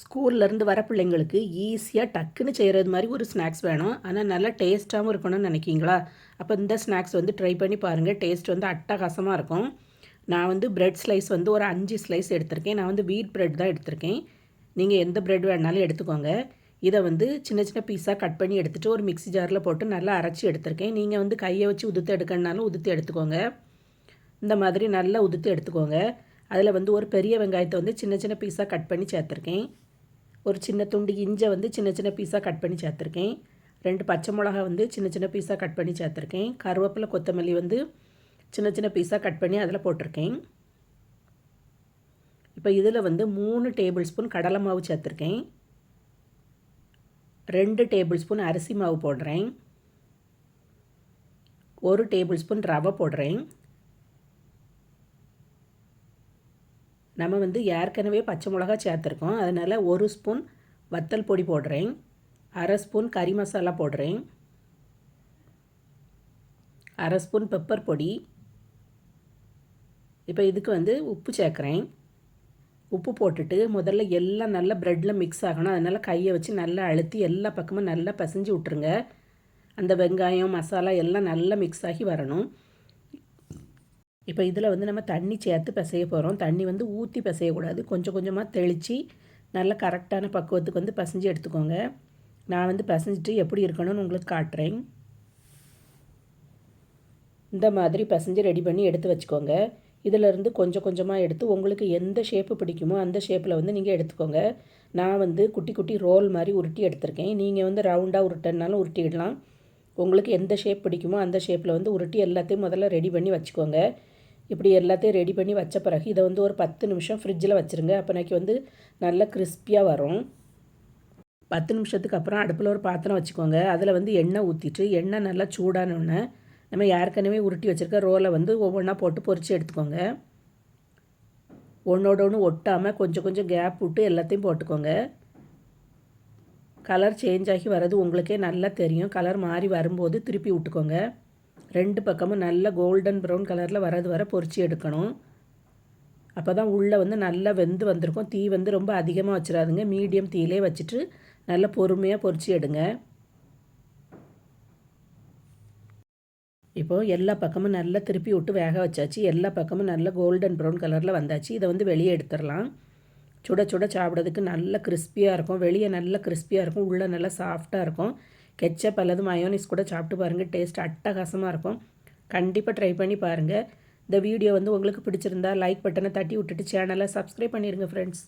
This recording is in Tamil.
ஸ்கூல்லேருந்து வர பிள்ளைங்களுக்கு ஈஸியாக டக்குன்னு செய்கிறது மாதிரி ஒரு ஸ்நாக்ஸ் வேணும். ஆனால் நல்லா டேஸ்ட்டாகவும் இருக்கணும்னு நினைக்கிங்களா அப்போ இந்த ஸ்நாக்ஸ் வந்து ட்ரை பண்ணி பாருங்கள் டேஸ்ட் வந்து அட்டகாசமாக இருக்கும். நான் வந்து ப்ரெட் ஸ்லைஸ் வந்து ஒரு அஞ்சு ஸ்லைஸ் எடுத்திருக்கேன். நான் வந்து வீட் ப்ரெட் தான் எடுத்திருக்கேன். நீங்கள் எந்த ப்ரெட் வேணாலும் எடுத்துக்கோங்க. இதை வந்து சின்ன சின்ன பீஸாக கட் பண்ணி எடுத்துகிட்டு ஒரு மிக்ஸி ஜாரில் போட்டு நல்லா அரைச்சி எடுத்திருக்கேன். நீங்கள் வந்து கையை வச்சு உதுத்து எடுக்கணுனாலும் உதுத்து எடுத்துக்கோங்க. இந்த மாதிரி நல்லா உதுத்து எடுத்துக்கோங்க. அதில் வந்து ஒரு பெரிய வெங்காயத்தை வந்து சின்ன சின்ன பீஸாக கட் பண்ணி சேர்த்துருக்கேன். ஒரு சின்ன துண்டு இஞ்சை வந்து சின்ன சின்ன பீஸாக கட் பண்ணி சேர்த்துருக்கேன். ரெண்டு பச்சை மிளகா வந்து சின்ன சின்ன பீஸாக கட் பண்ணி சேர்த்துருக்கேன். கருவேப்பிலை கொத்தமல்லி வந்து சின்ன சின்ன பீஸாக கட் பண்ணி அதில் போட்டிருக்கேன். இப்போ இதில் வந்து மூணு டேபிள் ஸ்பூன் கடலை மாவு சேர்த்துருக்கேன். ரெண்டு டேபிள் ஸ்பூன் அரிசி மாவு போடுறேன். ஒரு டேபிள் ஸ்பூன் ரவை போடுறேன். நம்ம வந்து ஏற்கனவே பச்சை மிளகா சேர்த்துருக்கோம். அதனால் ஒரு ஸ்பூன் வத்தல் பொடி போடுறேன். அரை ஸ்பூன் கறி மசாலா போடுறேன். அரை ஸ்பூன் பெப்பர் பொடி. இப்போ இதுக்கு வந்து உப்பு சேர்க்குறேன். உப்பு போட்டுட்டு முதல்ல எல்லாம் நல்லா ப்ரெட்டில் மிக்ஸ் ஆகணும். அதனால் கையை வச்சு நல்லா அழுத்தி எல்லா பக்கமும் நல்லா பிசைஞ்சு விட்ருங்க அந்த வெங்காயம் மசாலா எல்லாம் நல்லா மிக்ஸ் ஆகி வரணும். இப்போ இதில் வந்து நம்ம தண்ணி சேர்த்து பிசைய போகிறோம். தண்ணி வந்து ஊற்றி பிசையக்கூடாது. கொஞ்சம் கொஞ்சமாக தெளித்து நல்ல கரெக்டான பக்குவத்துக்கு வந்து பசைஞ்சு எடுத்துக்கோங்க. நான் வந்து பசைஞ்சிட்டு எப்படி இருக்கணும்னு உங்களுக்கு காட்டுறேன். இந்த மாதிரி பசைஞ்சு ரெடி பண்ணி எடுத்து வச்சுக்கோங்க. இதிலேருந்து கொஞ்சம் கொஞ்சமாக எடுத்து உங்களுக்கு எந்த ஷேப்பு பிடிக்குமோ அந்த ஷேப்பில் வந்து நீங்கள் எடுத்துக்கோங்க. நான் வந்து குட்டி குட்டி ரோல் மாதிரி உருட்டி எடுத்திருக்கேன். நீங்கள் வந்து ரவுண்டாக உருட்டினாலும் உருட்டிடலாம். உங்களுக்கு எந்த ஷேப் பிடிக்குமோ அந்த ஷேப்பில் வந்து உருட்டி எல்லாத்தையும் முதல்ல ரெடி பண்ணி வச்சுக்கோங்க. இப்படி எல்லாத்தையும் ரெடி பண்ணி வச்ச பிறகு இதை வந்து ஒரு பத்து நிமிஷம் ஃப்ரிட்ஜில் வச்சுருங்க. அப்போனாக்கி வந்து நல்லா கிறிஸ்பியாக வரும். பத்து நிமிஷத்துக்கு அப்புறம் அடுப்பில் ஒரு பாத்திரம் வச்சுக்கோங்க. அதில் வந்து எண்ணெய் ஊற்றிட்டு எண்ணெய் நல்லா சூடானோடனே நம்ம ஏற்கனவே உருட்டி வச்சுருக்க ரோலை வந்து ஒவ்வொன்றா போட்டு பொறிச்சு எடுத்துக்கோங்க. ஒன்றோட ஒன்று ஒட்டாமல் கொஞ்சம் கொஞ்சம் கேப் விட்டு எல்லாத்தையும் போட்டுக்கோங்க. கலர் சேஞ்ச் ஆகி வர்றது உங்களுக்கே நல்லா தெரியும். கலர் மாறி வரும்போது திருப்பி விட்டுக்கோங்க. ரெண்டு பக்கமும் நல்ல கோல்டன் ப்ரௌன் கலரில் வரது வர பொறிச்சு எடுக்கணும். அப்போ தான் உள்ளே வந்து நல்லா வெந்து வந்திருக்கும். தீ வந்து ரொம்ப அதிகமாக வச்சிடாதுங்க. மீடியம் தீயிலே வச்சுட்டு நல்லா பொறுமையாக பொறிச்சு எடுங்க. இப்போது எல்லா பக்கமும் நல்லா திருப்பி விட்டு வேக வச்சாச்சு. எல்லா பக்கமும் நல்ல கோல்டன் ப்ரௌன் கலரில் வந்தாச்சு. இதை வந்து வெளியே எடுத்துடலாம். சுட சுட சாப்பிட்றதுக்கு நல்ல கிறிஸ்பியாக இருக்கும். வெளியே நல்ல கிறிஸ்பியாக இருக்கும். உள்ளே நல்லா சாஃப்டாக இருக்கும். கெச்சப் அல்லது மயோனிஸ் கூட சாப்பிட்டு பாருங்கள் டேஸ்ட் அட்டகாசமாக இருக்கும். கண்டிப்பாக ட்ரை பண்ணி பாருங்கள் இந்த வீடியோ வந்து உங்களுக்கு பிடிச்சிருந்தா லைக் பட்டனை தட்டி விட்டுட்டு சேனலை சப்ஸ்கிரைப் பண்ணிடுங்க ஃப்ரெண்ட்ஸ்